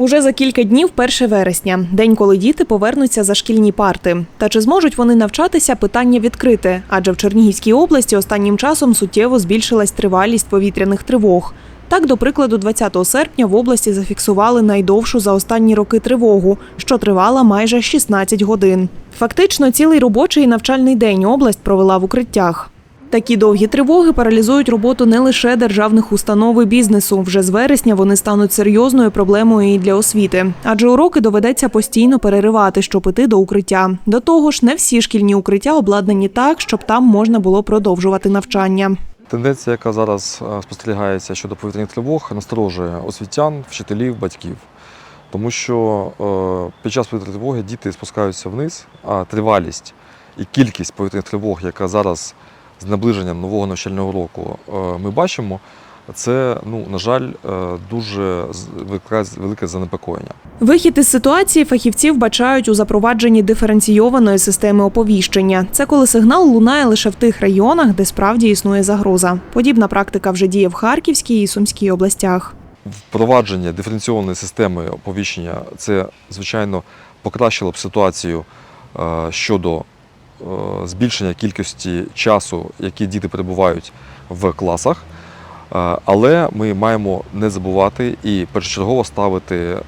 Уже за кілька днів 1 вересня, день, коли діти повернуться за шкільні парти. Та чи зможуть вони навчатися, питання відкрите, адже в Чернігівській області останнім часом суттєво збільшилась тривалість повітряних тривог. Так, до прикладу, 20 серпня в області зафіксували найдовшу за останні роки тривогу, що тривала майже 16 годин. Фактично, цілий робочий навчальний день область провела в укриттях. Такі довгі тривоги паралізують роботу не лише державних установ і бізнесу. Вже з вересня вони стануть серйозною проблемою і для освіти, адже уроки доведеться постійно переривати, щоб іти до укриття. До того ж, не всі шкільні укриття обладнані так, щоб там можна було продовжувати навчання. Тенденція, яка зараз е, спостерігається щодо повітряних тривог, насторожує освітян, вчителів, батьків. Тому що е, під час повітряної тривоги діти спускаються вниз, а тривалість і кількість повітряних тривог, яка зараз з наближенням нового навчального року е, ми бачимо, це, ну, на жаль, е, дуже велике занепокоєння. Вихід із ситуації фахівців бачають у запровадженні диференційованої системи оповіщення. Це коли сигнал лунає лише в тих районах, де справді існує загроза. Подібна практика вже діє в Харківській і Сумській областях. Впровадження диференційованої системи оповіщення це, звичайно, покращило б ситуацію е, щодо збільшення кількості часу, який діти перебувають в класах. Е, Але ми маємо не забувати і першочергово ставити е,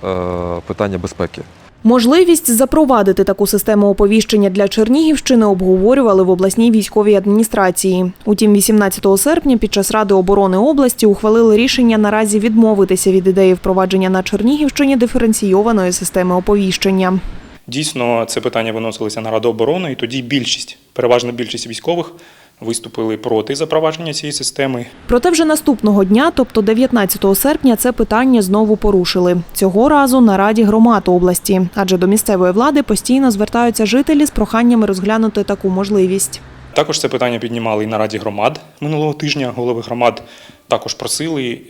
питання безпеки. Можливість запровадити таку систему оповіщення для Чернігівщини обговорювали в обласній військовій адміністрації. Утім, 18 серпня під час Ради оборони області ухвалили рішення наразі відмовитися від ідеї впровадження на Чернігівщині диференційованої системи оповіщення. Дійсно, це питання виносилося на Раду оборони, і тоді більшість, переважна більшість військових виступили проти запровадження цієї системи. Проте вже наступного дня, тобто 19 серпня, це питання знову порушили. Цього разу на Раді громад області, адже до місцевої влади постійно звертаються жителі з проханнями розглянути таку можливість. Також це питання піднімали і на Раді громад минулого тижня. Голови громад також просили.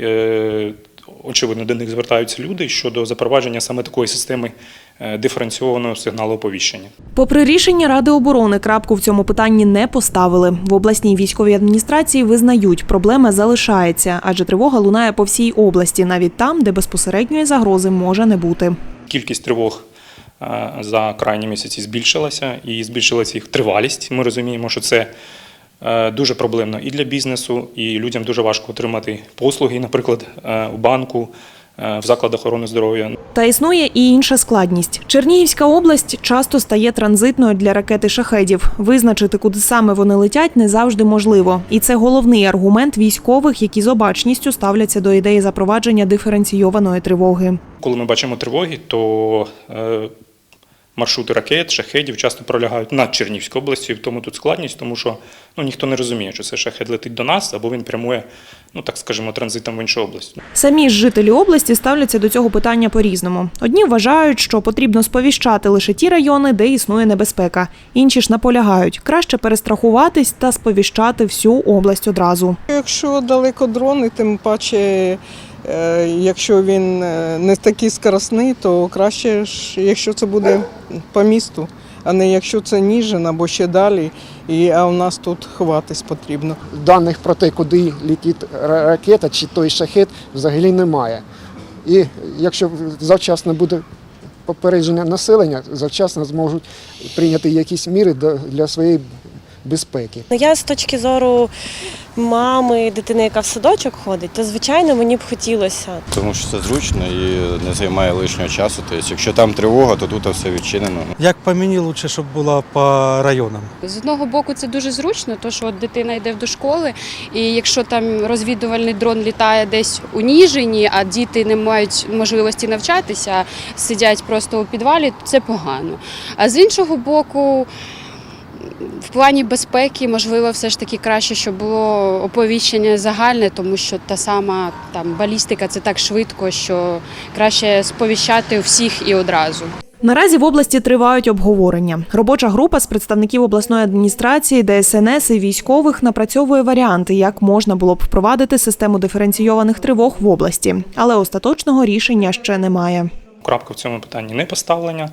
Очевидно, до них звертаються люди щодо запровадження саме такої системи е, диференційованого сигналу оповіщення. Попри рішення Ради оборони, крапку в цьому питанні не поставили. В обласній військовій адміністрації визнають, проблема залишається, адже тривога лунає по всій області, навіть там, де безпосередньої загрози може не бути. Кількість тривог е, за крайні місяці збільшилася і збільшилася їх тривалість. Ми розуміємо, що це дуже проблемно і для бізнесу, і людям дуже важко отримати послуги, наприклад, е, у банку, е, в закладах охорони здоров'я. Та існує і інша складність. Чернігівська область часто стає транзитною для ракети шахедів. Визначити, куди саме вони летять, не завжди можливо. І це головний аргумент військових, які з обачністю ставляться до ідеї запровадження диференційованої тривоги. Коли ми бачимо тривоги, то е, маршрути ракет, шахедів часто пролягають над Чернігівською областю, і в тому тут складність, тому що ну, ніхто не розуміє, що це шахед летить до нас, або він прямує, ну так скажімо, транзитом в іншу область. Самі ж жителі області ставляться до цього питання по-різному. Одні вважають, що потрібно сповіщати лише ті райони, де існує небезпека. Інші ж наполягають краще перестрахуватись та сповіщати всю область одразу. Якщо далеко дрони, тим паче, якщо він е, не такий скоростний, то краще ж, якщо це буде по місту, а не якщо це Ніжин або ще далі, і, а у нас тут ховатись потрібно. даних про те, куди летить ракета чи той шахет, взагалі немає. І якщо завчасно буде попередження населення, завчасно зможуть прийняти якісь міри для своєї безпеки. Ну, Я з точки зору мами, дитини, яка в садочок ходить, то звичайно мені б хотілося. Тому що це зручно і не займає лишнього часу. Тобто, якщо там тривога, то тут все відчинено. Як по мені, лучше, щоб було по районам. З одного боку, це дуже зручно, то що от дитина йде до школи, і якщо там розвідувальний дрон літає десь у Ніжині, а діти не мають можливості навчатися, сидять просто у підвалі, то це погано. А з іншого боку, в плані безпеки, можливо, все ж таки краще, щоб було оповіщення загальне, тому що та сама там балістика це так швидко, що краще сповіщати всіх і одразу. Наразі в області тривають обговорення. Робоча група з представників обласної адміністрації, ДСНС і військових напрацьовує варіанти, як можна було б впровадити систему диференційованих тривог в області. Але остаточного рішення ще немає. Крапка в цьому питанні не поставлення.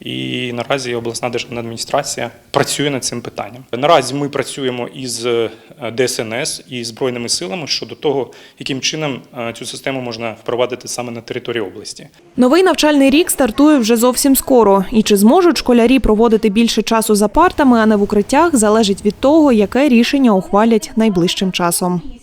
І наразі обласна державна адміністрація працює над цим питанням. Наразі ми працюємо із е, ДСНС і збройними силами щодо того, яким чином е, цю систему можна впровадити саме на території області. Новий навчальний рік стартує вже зовсім скоро. І чи зможуть школярі проводити більше часу за партами, а не в укриттях, залежить від того, яке рішення ухвалять найближчим часом.